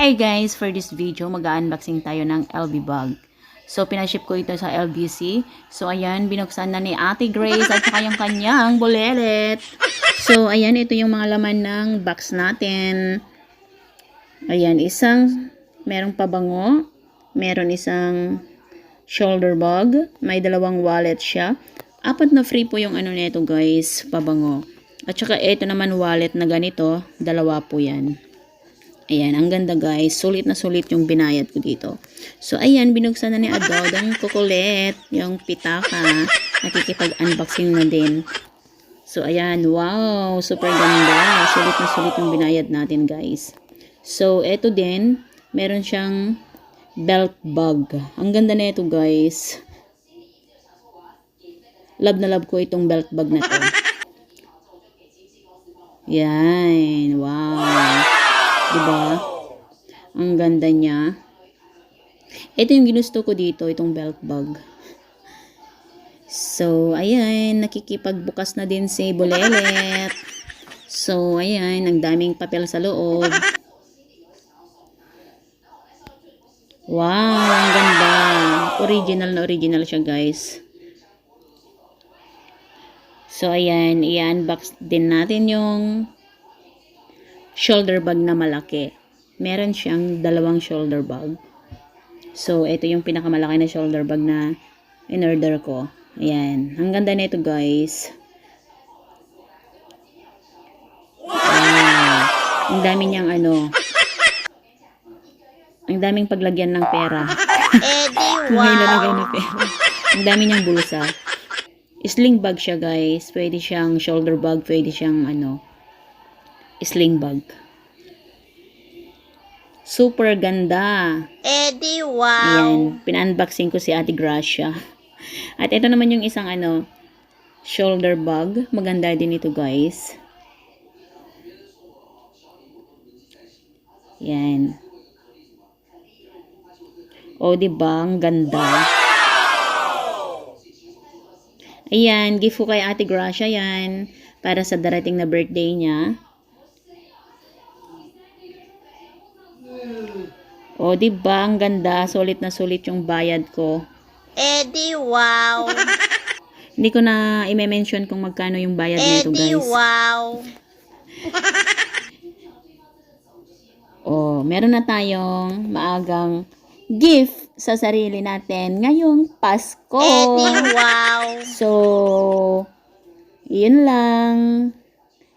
Hey guys, for this video, mag-unboxing tayo ng LB bag. So, pinaship ko ito sa LBC. So, ayan, binuksan na ni Ate Grace at saka yung kanyang bolelet. So, ayan, ito yung mga laman ng box natin. Ayan, isang, merong pabango. Meron isang shoulder bag. May dalawang wallet siya. Apat na free po yung ano nito guys, pabango. At saka ito naman wallet na ganito, dalawa po yan. Ayan, ang ganda guys. Sulit na sulit yung binayad ko dito. So, ayan, binuksan na ni Adod ang kukulit, yung pitaka. Nakikipag-unboxing na din. So, ayan, wow, super ganda. Sulit na sulit yung binayad natin guys. So, eto din, meron siyang belt bag. Ang ganda na ito guys. Love na love ko itong belt bag na to. Yan, wow. Diba? Ang ganda niya. Ito yung ginusto ko dito, itong belt bag. So, ayan, nakikipagbukas na din si Bolelet. So, ayan, ang daming papel sa loob. Wow, ang ganda. Original na original siya, guys. So, ayan, i-unbox din natin yung shoulder bag na malaki. Meron siyang dalawang shoulder bag. So, ito yung pinakamalaki na shoulder bag na in-order ko. Ayan. Ang ganda nito, guys. Wow. Ang dami niyang ano. Ang daming paglagyan ng pera. Eddie, May wow. lalagay na pera. Ang dami niyang bulsa. Sling bag siya, guys. Pwede siyang shoulder bag. Pwede siyang ano, sling bag. Super ganda. Eddie, wow. Ayan, pin-unboxing ko si Ate Gracia. At ito naman yung isang ano, shoulder bag. Maganda din ito, guys. Yan. O, di ba? Ang ganda. Ayan, gift ko kay Ate Gracia yan. Para sa darating na birthday niya. O, di ba? Ang ganda. Sulit na sulit yung bayad ko. Eddie, wow. Hindi ko na i-mention kung magkano yung bayad nito, Eddie, guys. wow. O, meron na tayong maagang gift sa sarili natin ngayong Pasko. Eddie, wow. So, yun lang.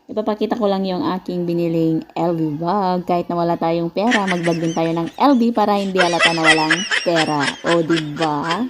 Ipapakita ko lang yung aking biniling LV bag. Kahit na wala tayong pera, magbag din tayo ng LV para hindi halata na walang pera. O, diba?